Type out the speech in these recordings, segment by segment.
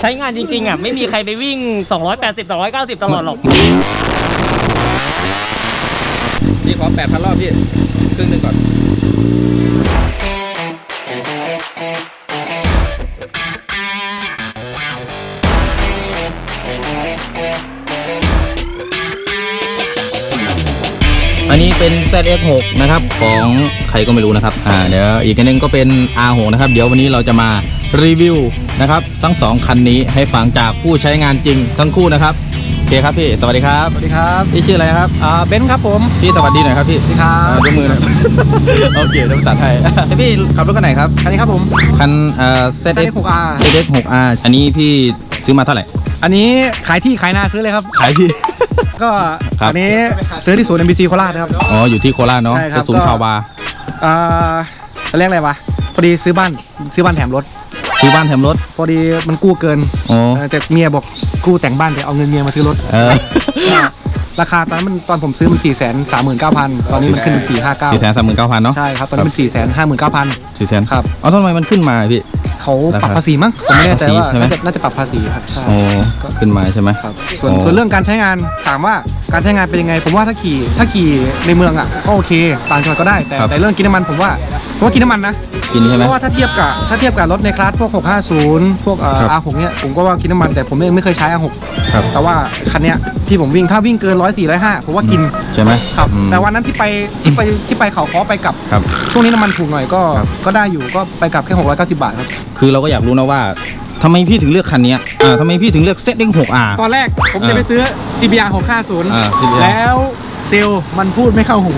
ใช้งานจริงๆอะไม่มีใครไปวิ่ง 280 290 ตลอดหรอกพี่ขอแปดพันรอบพี่ครึ่งหนึ่งก่อน อันนี้เป็น ZX6 นะครับ ของใครก็ไม่รู้นะครับ อ่าเดี๋ยวอีกอันหนึงก็เป็น R6 นะครับ เดี๋ยววันนี้เราจะมา รีวิวนะครับทั้งสองคันนี้ให้ฟังจากผู้ใช้งานจริงทั้งคู่นะครับโอเคครับพี่สวัสดีครับสวัสดีครับพี่ชื่ออะไรครับอ่าเบนซ์ครับผมพี่สวัสดีหน่อยครับพี่สวัสดีครัอ่าบยกมือหน่อยโอเคเดี๋ยวผมตัดให้พี่ขับรถคันไหนครับคันนี้ครับผมคันเอ่อ ZX ZX6R ZX6R อันนี้พี่ซื้อมาเท่าไหร่อันนี้ขายที่ขายนาซื้อเลยครับ ขายที่ ก็ครับอันนี้ซื้อที่ศูนย์ MBC โคราชนะครับ อ๋อ อยู่ที่โคราชเนาะใช่ครับกระสุนก็คาวาอ่าจะเรียกอะไรวะ พอดีซื้อบ้านซื้อบ้านแถมรถ ซื้อบ้านแถมรถ พอดีมันกู้เกินอ๋อ เออแต่เมียบอกกู้แต่งบ้านแต่เอาเงินเมียมาซื้อรถ เออราคาตอนนั้นมันตอนผมซื้อมัน4ี่แสนสามหมื่นเก้าพันตอนนี้มันขึ้นเป็นสี่ห้าเก้าสี่แสนสามหมื่นเก้าพันเนาะใช่ครับ ตอนนี้มันสี่แสนห้าหมื่นเก้าพันสี่แสนครับ เอาทำไมมันขึ้นมาพี่เขาปรับราคาภาษีมั้ง ผมไม่แน่ใจว่าภาษีใช่ไหม น่าจะน่าจะปรับภาษีครับ ใช่ โอ้ขึ้นมาใช่ไหม ครับ ส่วนอ๋อ ส่วนเรื่องการใช้งานถามว่า การใช้งานเป็นยังไง ผมว่าถ้าขี่ถ้าขี่ในเมืองอะก็โอเคต่างจังหวัดก็ได้แต่ครับแต่เรื่องกินน้ำมันผมว่าผมว่ากินน้ำมันนะกินใช่ไหมเพราะว่าถ้าเทียบกับถ้าเทียบกับรถในคลาสพวก 650 พวกเอ่อ ครับ R6 เนี่ยผมก็ว่ากินน้ำมันแต่ผมเองไม่เคยใช้ R6 ครับแต่ว่าคันเนี้ยที่ผมวิ่งถ้าวิ่งเกิน104 105ผมว่ากินใช่ไหมครับอืมแต่วันนั้นที่ไปที่ไปที่ไปเขาคอไปกลับ ครับ ช่วงนี้น้ำมันถูกหน่อยก็ครับ ก็ได้อยู่ก็ไปกลับแค่ 690 บาทครับ คือเราก็อยากรู้นะว่า ทำไมพี่ถึงเลือกคันเนี้ยอ่าทำไมพี่ถึงเลือก ZX6R ตอนแรกผมจะไปซื้อ CBR อ่า 650 CBR แล้วเซลล์มันพูดไม่เข้าหู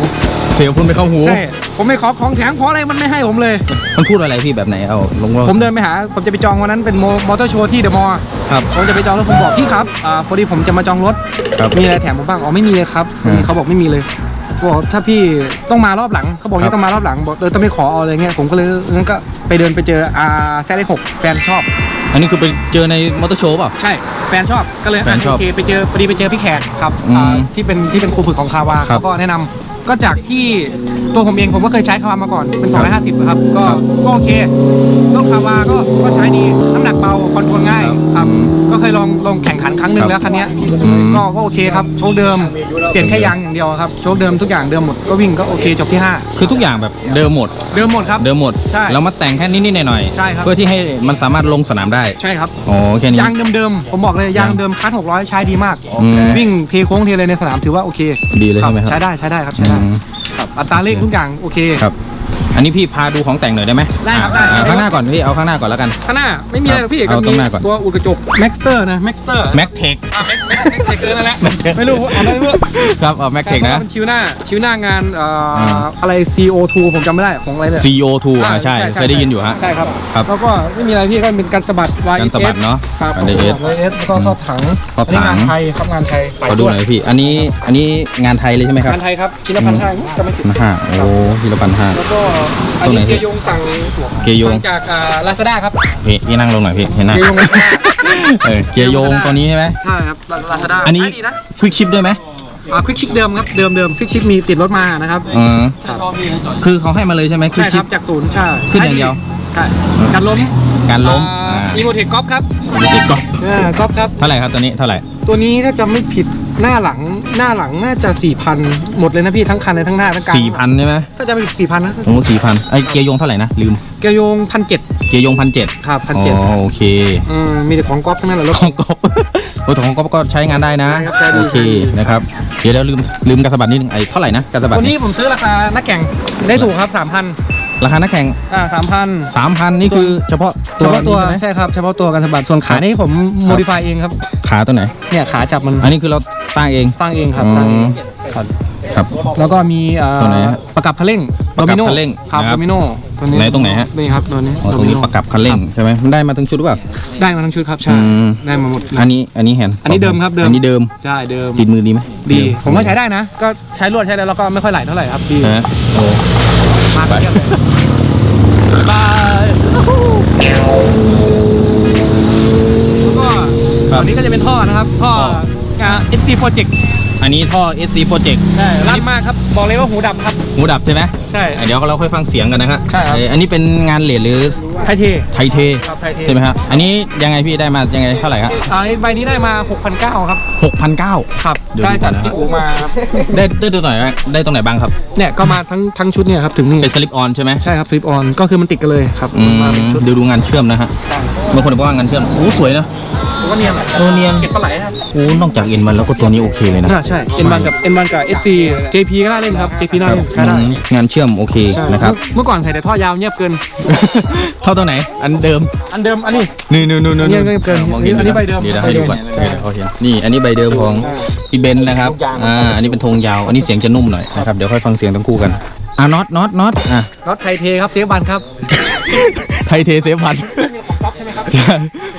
เซลลพูดไม่เข้าหู ใช่ ผมไม่ขอของแถมเพราะอะไรมันไม่ให้ผมเลย มันพูดอะไรพี่แบบไหนเอาลงว่าผมเดินไปหา ผมจะไปจองวันนั้นเป็นมอเตอร์โชว์ที่เดอะมอลล์ครับ ผมจะไปจองแล้วผมบอกพี่ครับอ่าพอดีผมจะมาจองรถ ครับมีอะไรแถมผมบ้าง อ๋อไม่มีเลยครับอืมเขาบอกไม่มีเลยบอกถ้าพี่ต้องมารอบหลัง เขาบอกครันี่บต้องมารอบหลัง บอกเออต้องไม่ขอเอาอะไรเงี้ย ผมก็เลยงั้นก็ไปเดินไปเจออาแซดหกแฟนชอบ อันนี้คือไปเจอในมอเตอร์โชว์เปล่า ใช่ แฟนชอบก็เลยแฟนชอบโอเคไปเจอพอดีไปเจอพี่แขกครับอืมอ่าที่เป็นที่เป็นครูฝึกของคาวาครับ เขาก็แนะนำ ก็จากที่ตัวผมเองผมก็เคยใช้คาวามาก่อนเป็น 250นะครับก็ครับก็โอเครถคาวาก็ก็ใช้ดีน้ำหนักเบาคอนโทรลง่ายครับครับอืมก็เคยลองลองแข่งขันครั้งหนึ่ครังบแล้วคันเนี้ยอืมก็ก็โอเคครับโชคเดิมเปลี่ยนแค่ยางอย่างเดียวครับโชคเดิมทุกอย่างเดิมหมดก็วิ่งก็โอเคจบที่ห้าคือทุกอย่างแบบเดิมหมด เดิมหมดครับเดิมหมดใช่เรามาแต่งแค่นิดๆหน่อยๆใช่ครับเพื่อที่ให้มันสามารถลงสนามได้ใช่ครับอ๋อแค่นี้ยางเดิมๆผมบอกเลยยางเดิมคัส600 ใช้ดีมากอืมวิ่งเทโค้งเทอะไรในสนามถือว่าโอเคดีเลยใช่ไหมครับใช้ได้ใช้ได้ครับใช้ได้อืมครับอัตราเร่งทุกอย่างโอเค ครับ อันนี้พี่พาดูของแต่งหน่อยได้ไหมได้ครับอ่าได้ อ่าข้างหน้าก่อนพี่เอาข้างหน้าก่อนแล้วกัน ข้างหน้าไม่มีอะไรหรอกพี่เอาตรงหน้าก่อน ตัวอุดกระจกแม็กสเตอร์นะแม็กสเตอร์แม็กเทค อะแม็กแม็กแม็กเทคเกอร์นั่นแหละ ไม่รู้อ่านได้เมื่อครับเอาแม็กเทคนะ มันชิวหน้า ชิวหน้างานเอ่ออมอะไร CO2 ผมจำไม่ได้ของอะไรเนี่ย CO2 อ่าใช่เคยได้ยินอยู่ฮะ ใช่ครับ ครับแล้วก็ไม่มีอะไรพี่ก็เป็นการสะบัด YS การสะบัดเนอะครับการ YS YS แล้วก็ครอบถังครอบถัง นนี้งานไทยครับงานไทยสายขอดูตรวหจน่อยพี่ อันนี้อันนี้งานไทยเลยใช่ไหมครับงานไทยครับชิ้นละพันห้าจะไม่ผิด พันห้าโอ้ทีละพันห้า แล้วก็อันตรงไหนนี้พี่เกยงสั่งเกยง สั่จากลาซาด้าครับพี่พี่นั่งลงหน่อยพี่เห็นหน้าเกยงเออเกียร์โยงตัวนี้ใช่ไหม ใช่ครับลาซาด้าอันนี้ดีนะควิกชิปด้วยไหมอ่าควิกชิกเดิมครับเดิมเดิมควิกชิกมีติดรถมานะครับอืมครับคือเขาให้มาเลยใช่ไหมควิใช่กคชิรัปบจากศูนย์ใช่ขึ้นอย่างเดียว ใช่การล้มการล้มอีโมเทคกอล์ฟครับมีติดกล้องอ่ากอล์ฟครับ เท่าไหร่ครับตัวนี้เท่าไหร่ ตัวนี้ถ้าจำไม่ผิด หน้าหลังหน้าหลังน่าจะ4,000หมดเลยนะพี่ทั้งคันเลยทั้งหน้าทั้งกลางสี่พันใช่ไหมถ้าจะไม่ผิดสี่พันนะโอ้สี่พันไอเกียร์โยงเท่าไหร่นะลืมเกยงพันเจ็ดเกียร์โยงพันเจ็ดครับพันอ๋อเจ็ดโอเคอืมมีแต่ของกอล์ฟทั้งนั้นแหละรถของก๊อฟโอ้แต่ของก๊อฟก็ใช้งานได้นะใช่ครับใช้ดีโอเคนะครับเดี๋ยวเดี๋ยวลืมลืมกระสะบัดนิดนึงไอเท่าไหร่นะกระสะบัดตัวนี้ผมซื้อราคานักแข่งได้ถูกครับสามพัน ราคานักแข่ง อ่าสามพันสามพันนี่คือเฉพาะเฉพาะตัวนี้ใช่ไหม ใช่ครับเฉพาะตัวกันสะบัดส่วนขานี่ผมโมดิฟายเองครับ ขาตัวไหน เนี่ยขาจับมันอันนี้คือเราสร้างเอง สร้างเองครับอืมสร้างเองครับครับ แล้วก็มีเอ่อตัวไหนฮะประกับคันเร่งประโดกับมิโนคันเร่งครับนะครับโดมิโนตัวนี้ไหนตรงไหนฮะ นี่ครับตัวนี้อ๋อตรงนี้โดมิโประกับคันเร่งใช่ไหมมันได้มาทั้งชุดหรือเปล่า ได้มาทั้งชุดครับใช่อืม ได้มาหมด อันนี้ อันนี้แฮนด์อันนี้เดิมครับเดิม อันนี้เดิมใช่เดิมติดมือดีไหมดี ผมก็ใช้ได้นะ ก็ใช้รวดใช้แล้วแล้วก็ไม่ค่อยไหลเท่าไหร่ครับดี นะโอ้ มาเทียบเลยบายแล้วก็ตัวนี้ก็จะเป็นท่อนะครับ ท่ออ่า SC Project อันนี้ท่อ SC Project ใช่รัดมากครับ บอกเลยว่าหูดับครับ หูดับใช่ไหมใช่ เดี๋ยวเราค่อยฟังเสียงกันนะครับใช่ครับ เอ่ออันนี้เป็นงานเลดหรือไทยเท ไทยเทครับไทยเท ใช่ไหมครับอันนี้ยังไงพี่ได้มายังไงเท่าไหร่ครับอ่าใบนี้ได้มา6,900ครับ หกพันเก้า ครับ เดี๋ยวได้ดูก่จาอกนนะครับที่อูมาครับได้ได้ตัวไหนบ้างได้ตรงไหนบ้างครับ เนี่ยก็มาทั้งทั้งชุดเนี่ยครับถึงนี่เป็นสลิปออนใช่ไหมใช่ครับซิปออนก็คือมันติดกันเลยครับอืมมาเป็นชุดดูดูงานเชื่อมนะฮะบางคนบอกว่างานเชื่อมโอ้สวยนะก็เนียนเออเนียน เก็บปลาไหลครับ โอ้นอกจากเอ็นมันแล้วก็ตัวนี้โอเคเลยนะอ่าใช่ N1 กับ N1 กับ SC JP ก็น่าเล่นครับ JP น่าเล่นใช้ได้อืมงานเชื่อมโอเคใช่นะครับ เมื่อก่อนใส่แต่ท่อยาวเงียบเกิน เท่าตัวไหน อันเดิม อันเดิมอันนี้ นี่นู่นนู่นนู่นเนี่ยเกินมองเห็นอันนี้ใบเดิมเดี๋ยวใบให้เดิดูมก่อนใช่เดี๋ยวเขาเห็นนี่อันนี้ใบเดิมของพี่เบนซ์นะครับ อ่า อันนี้เป็นธงยาว อันนี้เสียงจะนุ่มหน่อยนะครับ เดี๋ยวค่อยฟังเสียงทั้งคู่กัน อะน็อตน็อตน็อตอะน็อตไทยเทครับเซฟบันครับ ไทยเทเซฟพันก๊อฟใช่ไหม ครับ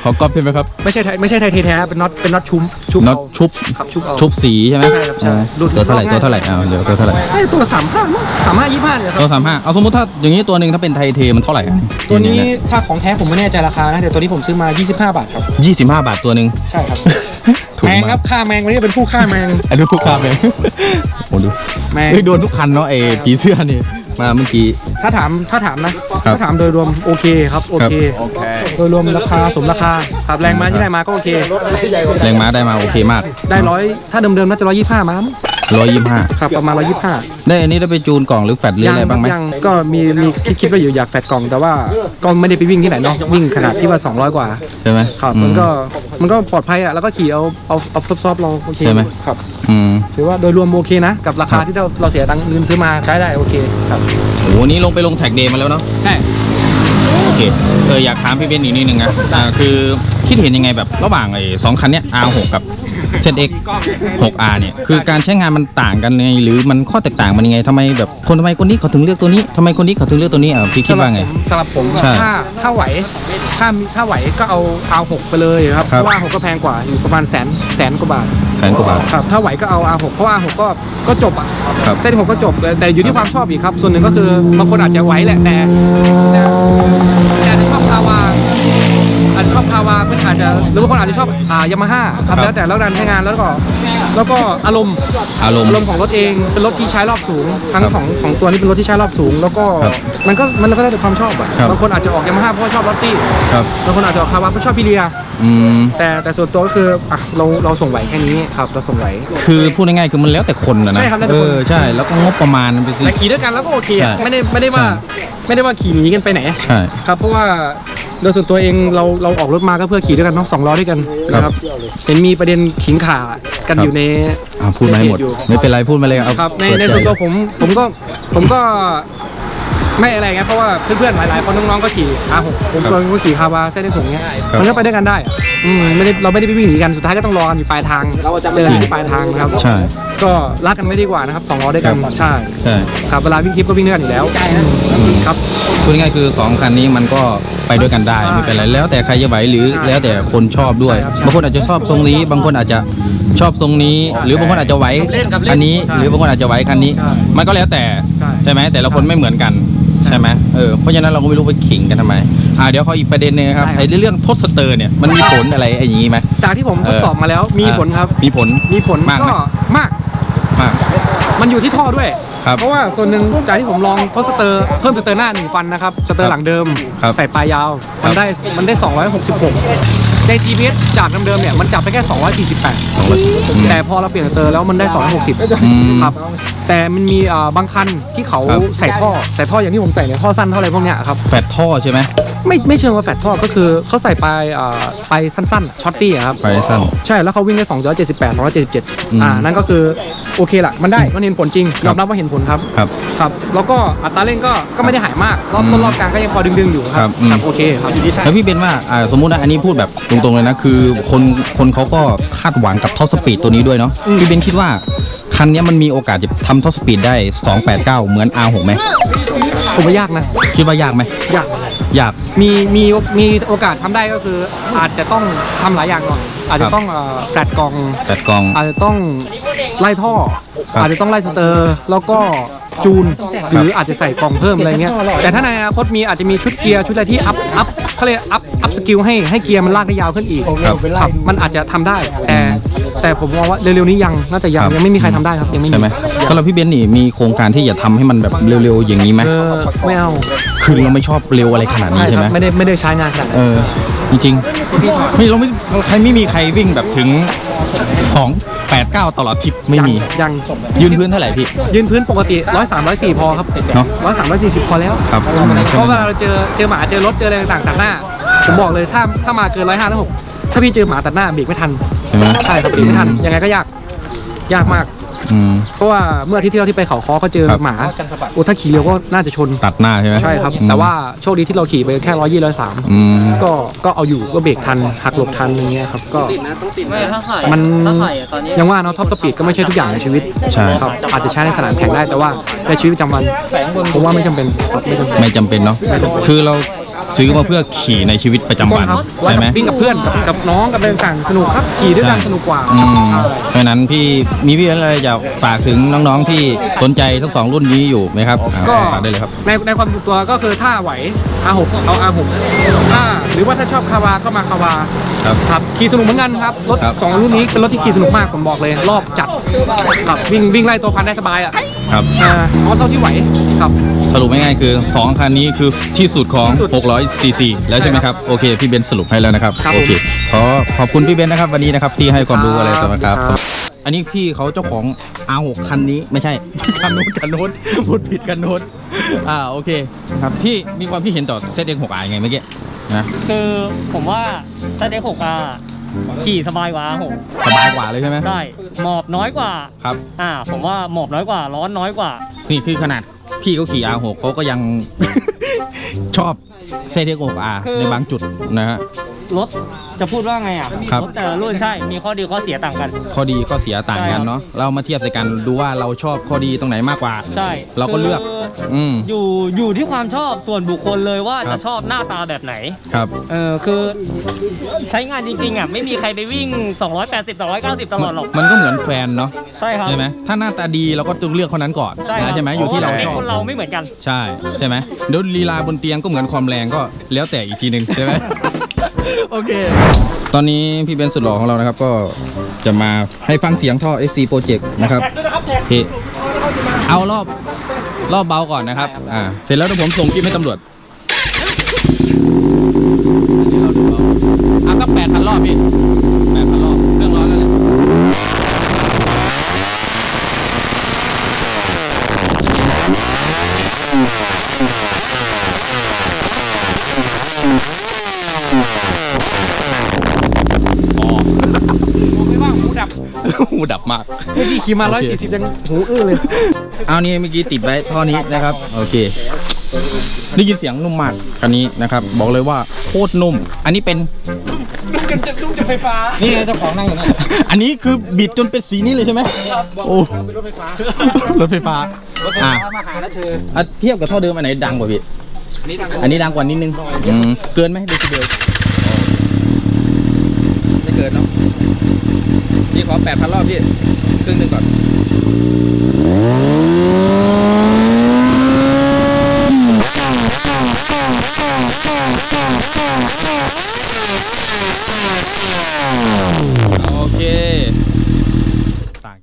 ขอก๊อปใช่ไหมครับไม่ใช่ไทยไม่ใช่ไทยเทแท้เป็นน็อตเป็นน็อตชุบชุบน็อตเอาชุบครับชุบเอาชุบสีใช่ไหมใช่ครับใช่อ่าดูดตัวเท่าไหร่รอบง่ายตัวเท่าไหร่อ่าเดี๋ยวตัวเท่าไหร่เอ้ยตัวสามห้าสามห้ายี่ห้าเนี่ยคตัรัวบสามห้าเอาสมมติถ้าอย่างนี้ตัวหนึ่งถ้าเป็นไทยเทมันเท่าไหร่อะตัวนี้ถ้าของแท้ผมไม่แน่ใจราคานะแต่ตัวนี้ผมซื้อมา 25 บาทครับ ยี่สิบห้าบาทตัวหนึ่ง ใช่ครับถูกแมงมากครับค่าแมงวันนี้เป็นผู้ฆ่าแมงอันนี้ทุกคำเลยโอ้ดูแมงเฮ้ยโดนทุกคันเนาะไอ้ผีเสื้อนี่ มาเมื่อกี้ ถ้าถามถ้าถามนะครับถ้าถามโดยรวมโอเคครับโอเคโดยรวมราคาสมราคาครับแรงม้าที่ได้มาก็โอเค แรงม้าได้มาโอเคมาก ได้ร้อยถ้าเดิมๆน่าจะร้อยยี่ห้ามั้ง ร้อยยี่ห้าครับประมาณร้อยยี่ห้าได้อันนี้ได้ไปจูนกล่องหรือแฟดหรืออะไรบ้างไหมยังก็มีมีคิดคิดว่าอยู่อยากแฟดกล่องแต่ว่าก็ไม่ได้ไปวิ่งที่ไหนเนาะวิ่งขนาดที่ว่า 200 กว่าใช่ไหมครับอืมันก็มันก็ปลอดภัยอะแล้วก็ขี่เอาเอาเอาซอฟๆเราโอเคใช่ไหมครับอืมถือว่าโดยรวมโอเคนะ กับราคาครับที่เราเราเสียตังค์เงินซื้อมาใช้ได้โอเคครับโอ้โหนี่ลงไปลงแท็กเดย์มาแล้วเนาะใช่โอเคเอออยากถามพี่เบนอีกนิดนึงนะอ่าคือคิดเห็นยังไงแบบระหว่างไอ้สองคันเนี้ย R6 กับ ZX 6R เนี่ยคือการใช้งานมันต่างกันยังไงหรือมันข้อแตกต่างมันยังไงทำไมแบบคนทำไมคนนี้เขาถึงเลือกตัวนี้ทำไมคนนี้เขาถึงเลือกตัวนี้อะพี่คิดว่าไง สำหรับผมใช่ถ้าถ้าไหว ถ้าถ้าไหวก็เอาเอาหกไปเลยครับครับเพราะว่าหกก็แพงกว่าอยู่ประมาณแสนแสนกว่าบาทแสนกว่าบาท ครับถ้าไหวก็เอา R6 เพราะว่า R6 ก็ก็จบอะครับเส้น6ก็จบแต่แต่อยู่ที่ความชอบอีกครับ ส่วนหนึ่งก็คือบางคนอาจจะไหวแหละแต่แต่แต่ อนอาจจะหรือบางคนอาจจะชอบอ่ายามาฮ่าครับครับแล้วแต่แล้วการใช้งานแล้วก็ แล้วก็อารมณ์อารมณ์อารมณ์ของรถเองเป็นรถที่ใช้รอบสูง ทั้งครับสองสองตัวนี้เป็นรถที่ใช้รอบสูง แล้วก็ครับมันก็มันก็ได้แต่ความชอบอะครับ บางคนอาจจะออกยามาฮ่าเพราะว่าชอบรถซี่ครับบางคนอาจจะออกคาวาเพราะชอบพิเรีย อืมแต่แต่ส่วนตัวก็คืออะเราเราส่งไหวแค่นี้ครับเราส่งไหว คือพูดง่ายๆคือมันแล้วแต่คนนะนะใช่ครับแล้วแต่เอคน อใช่แล้วก็งบประมาณมันเป็นสิแต่ขี่ด้วยกันแล้วก็โอเคอะใช่ไม่ได้ไม่ได้ว่าใช่ ไม่ได้ว่าขี่หนีกันไปไหน ใช่ ครับเพราะว่า โดยส่วนตัวเองเราเราออกรถมาก็เพื่อขี่ด้วยกันเนาะสองล้อด้วยกันครับ นะครับ เห็นมีประเด็นขิงขากันครับอยู่ใน อ่าพูดมาให้หมดในเพจอยู่ไม่เป็นไรพูดมาเลยเอาครับในเปิดในใจส่วนตัวผมผมก็ผมก็ ไม่อะไรเงี้ยเพราะว่าเพื่อนๆหลายๆคนน้องๆก็ขี่อาหกผมครับก็ขี่คาวาเส้นได้ผมเงี้ยครับมันก็ไปด้วยกันได้อะอืมไม่ได้เราไม่ได้ไปวิ่งหนีกันสุดท้ายก็ต้องรอกันอยู่ปลายทางเจอกันที่ปลายทางนะครับใช่ ก็รักกันไม่ดีกว่านะครับสองล้อด้วยกันครับใช่ใช่ ครับเวลาวิ่งทริปก็วิ่งด้วยกันอยู่แล้วครับ พูดง่ายๆคือสองคันนี้มันก็ไปด้วยกันได้ใช่ไม่เป็นไรแล้วแต่ใครจะไหวหรือใช่แล้วแต่คนชอบด้วย ใช่ครับใช่บางคนอาจจะชอบทรงนี้ บางคนอาจจะ ชอบทรงนี้ หรือบางคนอาจจะไหวเล่นกับเล่นคันนี้ ใช่หรือบางคนอาจจะไหวคันนี้ ใช่มันก็แล้วแต่ใช่ไหมแต่ละคนไม่เหมือนกันใช่ ใช่ไหมเออเพราะฉะนั้นเราก็ไม่รู้ไปขิงกันทำไมอ่าเดี๋ยวเขาอีกประเด็นหนึงครับได้ครับไอ้เรื่องทศเตอร์เนี่ยมันมีผลอะไรไอ้อย่างงี้ไหม จากที่ผมทดสอบมาแล้ว มีผลครับ มีผล มีผลมากไหม ก็มาก มาก มันอยู่ที่ท่อด้วย ครับเพราะว่าส่วนหนึ่งจากที่ผมลองทดสเตอร์เพิ่มสเตอร์หน้าหนึ่งฟันนะครับ สเตอร์หลังเดิม ครับใส่ปลายยาว ครัมับนได้มันได้ 266 ใน GPS จากเดิมๆเนี่ยมันจับไปแค่สองร้อย248อืมแต่พอเราเปลี่ยนสเตอร์แล้วมันได้อืม260 ครับ แต่มันมีอ่าบางคันที่เขาครับใส่ท่อใส่ท่ออย่างที่ผมใส่เนี่ยท่อสั้นเท่าไรพวกเนี้ยครับแปดท่อใช่ไหม ไม่ไม่เชิงว่าแฟตท่อก็คือเขาใส่ปลายอ่าปลายสั้นๆช็อตตี้ครับไปสั้น ใช่แล้วเขาวิ่งได้278 277อืมอ่านั่นก็คือโอเคละมันได้มันเห็นผลจริงยอมรับว่าเห็นผลครับครับครับ แล้วก็อัตราเร่งก็ก็ไม่ได้หายมากรอบต้นรอบกลางก็ยังพอดึงๆอยู่คครัรับบอืมครับโอเคครับแล้วพี่เบนว่าอ่าสมมุตินะอันนี้พูดแบบตรงๆเลยนะคือคนคนเขาก็คาดหวังกับท็อปสปีดตัวนี้ด้วยเนาะอืมพี่เบนคิดว่าคันเนี้ยมันมีโอกาสจะทำท็อปสปีดได้ 289 เหมือน R6 ไหม ผมว่ายากนะ คิดว่ายากไหมยากยาก มีมีมีโอกาสทำได้ก็คือ อาจจะต้องทำหลายอย่างหน่อย อาจครัจะบต้องเอ่อแฟลตกล่องแต่กอง อาจจะต้องไล่ท่อ ครับอาจจะต้องไล่สเตอร์ แล้วก็ จูน หรืออาจจะใส่กล่องเพิ่มอะไรเงี้ยแต่ถ้าในอนาคตมีอาจจะมีชุดเกียร์ชุดอะไรที่อัพอัพเขาเรียกอัพอัพสกิลให้ให้เกียร์มันลากได้ยาวขึ้นอีกครับครับมันอาจจะทำได้ แต่แต่ผมมองว่าเร็วๆนี้ยังน่าจะยังครับ ยังไม่มีใครทำได้ครับยังไม่มีใช่ไหมสำหรับพี่เบนซ์นี่มีโครงการที่จะทำให้มันแบบเร็วๆอย่างนี้ไหมเออไม่เอาคือเราไม่ชอบเร็วอะไรขนาดนี้ใช่ใช่คไหรัมบไม่ได้ไม่ได้ใช้งานขนาดนั้นเออจริงๆไม่เราไม่ใครไม่มีใครวิ่งแบบถึงสอง แปดเก้าตลอดทริปไม่มี ยังยืนพื้นเท่าไหร่พี่ ยืนพื้นปกติร้อยสามร้อยสี่พอครับเนอะร้อยสามร้อยสี่สิบพอแล้วครับเพราะเวลาเราเจอเจอหมาเจอรถเจออะไรต่างๆตัดหน้า ผมบอกเลยถ้าถ้ามาเกินร้อยห้าร้อยหกถ้าพี่เจอหมาตัดหน้าเบรกไม่ทันใช่ไหมใช่ครับเบรกไม่ทันยังไงก็ยากยากมาก อืม เพราะว่าเมื่ออาทิตย์ที่เราที่ไปเขาคอก็เจอครับ หมาโอ้ถ้าขี่เร็วก็น่าจะชน ตัดหน้าใช่ไหมใช่ครับอืมแต่ว่าโชคดีที่เราขี่ไปแค่ร้อยยี่ร้อยสามอืม ก็ก็เอาอยู่ก็เบรกทันหักหลบทันอะไรเงี้ยครับก็ ไม่ถ้าใส่มันถ้าใส่อะตอนนี้ยังว่าเนาะท็อปสปีดก็ไม่ใช่ทุกอย่างในชีวิตใช่ ครับอาจจะใช้ในสนามแข่งได้แต่ว่าในชีวิตประจำวันผมว่าไม่จำเป็นครับไม่จำเป็น ไม่จำเป็นเนาะ คือเรา ซื้อมาเพื่อขี่ในชีวิตประจำวันครับใช่ไหมวิ่งกับเพื่อนกับกับน้องกับเรื่องต่างสนุกครับขี่ด้วยกันสนุกกว่าอืมใช่เพราะฉะนั้นพี่มีพี่อะไรอยากฝากถึงน้องๆที่สนใจทั้งสองรุ่นนี้อยู่ไหมครับอ่าก็ฝากได้เลยครับ ในในความส่วนตัวก็คือถ้าไหว R6 เอา R6 ถ้าหรือว่าถ้าชอบคาวาก็มาคาวาครับครับขี่สนุกเหมือนกันครับรถครับ สองรุ่นนี้เป็นรถที่ขี่สนุกมากผมบอกเลย รอบจัดครับวิ่งวิ่งไล่ตัวพันได้สบายอะครับอ่าเอาเท่าที่ไหวครับ สรุปง่ายๆคือ 2 คันนี้คือที่สุดของ ที่สุด600 cc แล้วใช่ไหมครับ โอเคพี่เบนซ์สรุปให้แล้วนะครับ ครับโอเค ขอขอบคุณพี่เบนซ์นะครับวันนี้นะครับที่ให้ความรู้อะไรต่างๆครับครับ อันนี้พี่เขาเจ้าของ R6 คันนี้ไม่ใช่ คันนู้นคันนู้นพูดผิดคันนู้นอ่าโอเคครับพี่มีความคิดเห็นต่อเซตเอ็กหกอยังไงเมื่อกี้นะคือผมว่าซเด็กหกอาขี่สบายกว่าหกสบายกว่าเลยใช่ไหมใช่หมอบน้อยกว่า ครับ อ่า ผมว่าหมอบน้อยกว่า ร้อนน้อยกว่า นี่คือขนาด พี่เขาขี่ R6 เขาก็ยัง ชอบเซตเอ็กหกอคือในบางจุดนะฮะรถจะพูดว่าไงอะครับรถแต่ละรุ่นใช่มีข้อดีข้อเสียต่างกัน ข้อดีข้อเสียต่างกันเนาะเรามาเทียบใส่กันดูว่าเราชอบข้อดีตรงไหนมากกว่า ใช่เราก็เลือก คือืม อยู่อยู่ที่ความชอบส่วนบุคคลเลยว่าครัจะบ ชอบหน้าตาแบบไหน ครับ เออคือใช้งานจริงๆอะไม่มีใครไปวิ่ง 280 290 ตลอดหรอก มันก็เหมือนแฟนเนาะใช่ครับ ใช่ไหมถ้าหน้าตาดีเราก็ต้องเลือกคนนั้นก่อนใช่ครันะบใช่ไหมอยู่ที่เราพะว่ด็กชอบคนเราไม่เหมือนกัน ใช่ใช่ไหมเดี๋ยวลีลาบนเตียงก็เหมือนความแรงก็แล้วแต่อีกทีหนึ่งใช่ไหม โอเค ตอนนี้พี่เบนซ์สุดหล่อของเรานะครับ ก็จะมาให้ฟังเสียงท่อ SC Project นะครับพี่เอารอบรอบเบาก่อนนะครับ อ่า เสร็จแล้วเดี๋ยวผมส่งคลิปให้ตำรวจอะก็แปดพันรอบพี่แปดพันรอบเครื่องร้อนแล้วเลย หูดับมาก เมื่อกี้ขี่มาโอเค140 ยังหูอื้อเลย เอานี่เมื่อกี้ติดไว้ท่อนี้นะครับ โอเค ได้ยินเสียงนุ่มมากคันนี้นะครับ บอกเลยว่าโคตรนุ่ม อันนี้เป็น กันจะตู้จะไฟฟ้า นี่ไงเจ้าของนั่งอยู่นั่นอันนี้คือบิดจนเป็นสีนี้เลยใช่ไหมโอ้รถไฟฟ้ารถไฟฟ้าอะมาหาแล้วเธออะเทียบกับท่อเดิมอันไหนดังกว่าพี่นี่ดังอันนี้ดังกว่านิดนึงอืมเกินไหมเดซิเบลไม่เกินเนาะ นี่ขอแปดพันรอบพี่ครึ่งหนึ่งก่อน